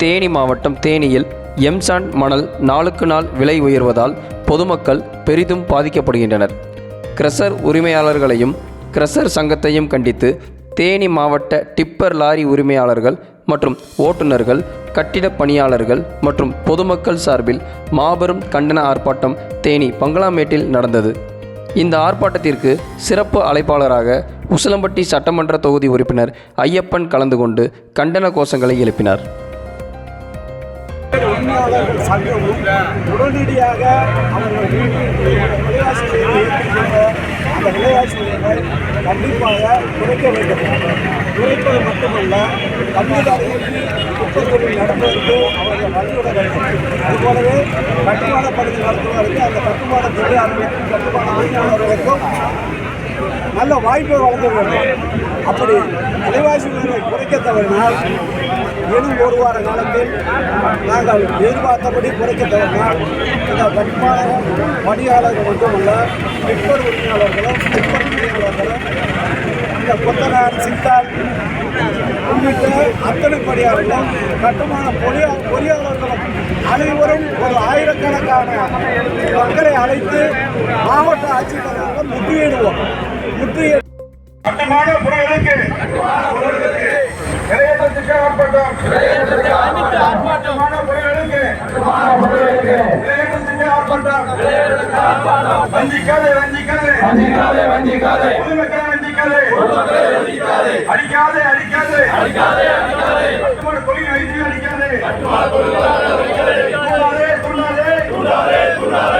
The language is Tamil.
தேனி மாவட்டம் தேனியில் எம்சாண்ட் மணல் நாளுக்கு நாள் விலை உயர்வதால் பொதுமக்கள் பெரிதும் பாதிக்கப்படுகின்றனர். கிரசர் உரிமையாளர்களையும் கிரசர் சங்கத்தையும் கண்டித்து தேனி மாவட்ட டிப்பர் லாரி உரிமையாளர்கள் மற்றும் ஓட்டுநர்கள் கட்டிட பணியாளர்கள் மற்றும் பொதுமக்கள் சார்பில் மாபெரும் கண்டன ஆர்ப்பாட்டம் தேனி பங்களாமேட்டில் நடந்தது. இந்த ஆர்ப்பாட்டத்திற்கு சிறப்பு அழைப்பாளராக உசிலம்பட்டி சட்டமன்ற தொகுதி உறுப்பினர் ஐயப்பன் கலந்து கொண்டு கண்டன கோஷங்களை எழுப்பினார். உரிமையாளர்கள் சங்கமும் உடனடியாக அவர்கள் விலைவாசி அந்த விலைவாசி கண்டிப்பாக குறைக்க வேண்டும். குறைப்பது மட்டுமல்ல கல்விதாரர்களுக்கு குற்றத்தொழில் நடத்துவதற்கு அவர்கள் வழிவிட வேண்டும். அதுபோலவே கட்டுமான பணிகள் நடத்துவதற்கு அந்த கட்டுமான தொழிலாளர்களுக்கும் கட்டுமான உரிமையாளர்களுக்கும் நல்ல வாய்ப்பை வழங்க வேண்டும். அப்படி விலைவாசி உயர்வை குறைக்க தவறினால் இன்னும் ஒரு வார காலத்தில் நாங்கள் எதிர்பார்த்தபடி குறைக்க தவறினால் இந்த கட்டுமான பணியாளர்கள் மட்டுமல்ல டிப்பர் உரிமையாளர்களும் டிப்பர் உரிமையாளர்களும் இந்த கொத்தனார் சித்தால் உள்ளிட்ட அத்தனை பணியாளர்களும் கட்டுமான பொறியா பொறியாளர்களும் அனைவரும் ஒரு ஆயிரக்கணக்கான மக்களை அழைத்து மாவட்ட ஆட்சித்தலைவர்கள் முற்றுகையிடுவோம். முற்றுகை கட்டுமான புறங்களுக்கு எதிர்க்க ஆர்ப்பாட்டம். கட்டுமான பொருள்களுக்கு ஆர்ப்பாட்டம். வஞ்சிக்காதே வஞ்சிக்காதே. வஞ்சிக்காதே வஞ்சிக்காதே. பொதுமக்களை வஞ்சிக்காதே. அடிக்காதே அடிக்காதே. அடிக்காதே அடிக்காதே. கட்டுமான கொள்கை அடிக்காதே. கட்டுமான கொள்கை அடிக்காதே. துண்டாதே துண்டாதே. துண்டாதே துண்டாதே.